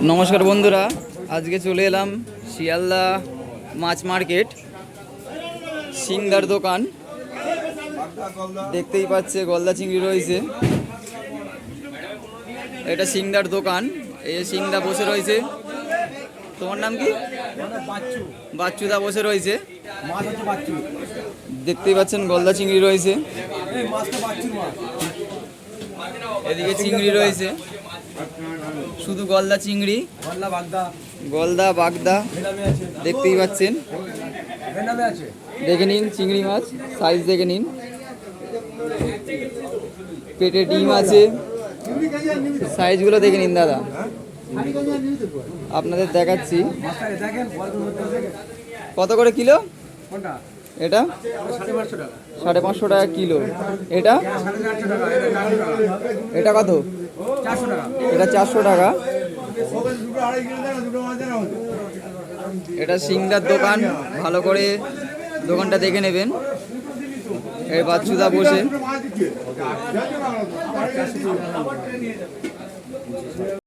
নমস্কার বন্ধুরা আজকে চলে এলাম শিয়ালদা মাছ মার্কেট সিংদার দোকান। দেখতেই পাচ্ছে গলদা চিংড়ি রয়েছে। এটা সিংদার দোকান এই সিংদা বসে রয়েছে। তোমার নাম কি? বাচ্চুদা বসে রয়েছে। দেখতেই পাচ্ছেন গলদা চিংড়ি রয়েছে। এদিকে চিংড়ি রয়েছে। শুধু গলদা চিংড়ি গলদা বাগদা। দেখতেই পাচ্ছেন। দেখে নিন চিংড়ি মাছ সাইজ দেখে নিন। পেটে ডিম আছে। সাইজগুলো দেখে নিন দাদা। আপনাদের দেখাচ্ছি। কত করে কিলো? এটা? সাড়ে পাঁচশো টাকা। কিলো। এটা? এটা কত? এটা চারশো টাকা। এটা সিংদার দোকান ভালো করে দোকানটা দেখে নেবেন। এই বাচ্চুদা বসে।